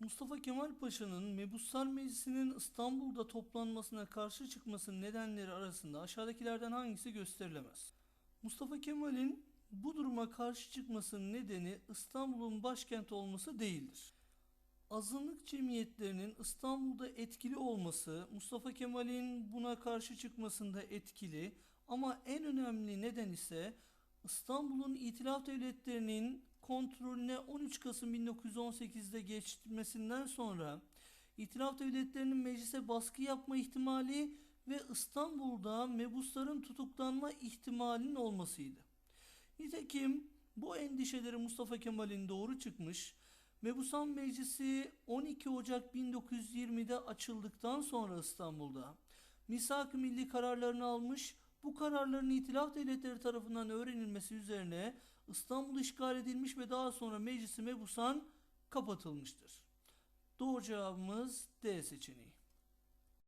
Mustafa Kemal Paşa'nın Mebuslar Meclisi'nin İstanbul'da toplanmasına karşı çıkmasının nedenleri arasında aşağıdakilerden hangisi gösterilemez? Mustafa Kemal'in bu duruma karşı çıkmasının nedeni İstanbul'un başkent olması değildir. Azınlık cemiyetlerinin İstanbul'da etkili olması Mustafa Kemal'in buna karşı çıkmasında etkili ama en önemli neden ise İstanbul'un İtilaf Devletleri'nin kontrolüne 13 Kasım 1918'de geçmesinden sonra İtilaf Devletleri'nin meclise baskı yapma ihtimali ve İstanbul'da mebusların tutuklanma ihtimalinin olmasıydı. Nitekim bu endişeleri Mustafa Kemal'in doğru çıkmış. Mebusan Meclisi 12 Ocak 1920'de açıldıktan sonra İstanbul'da misak-ı milli kararlarını almış. Bu kararların itilaf devletleri tarafından öğrenilmesi üzerine İstanbul işgal edilmiş ve daha sonra Meclisi Mebusan kapatılmıştır. Doğru cevabımız D seçeneği.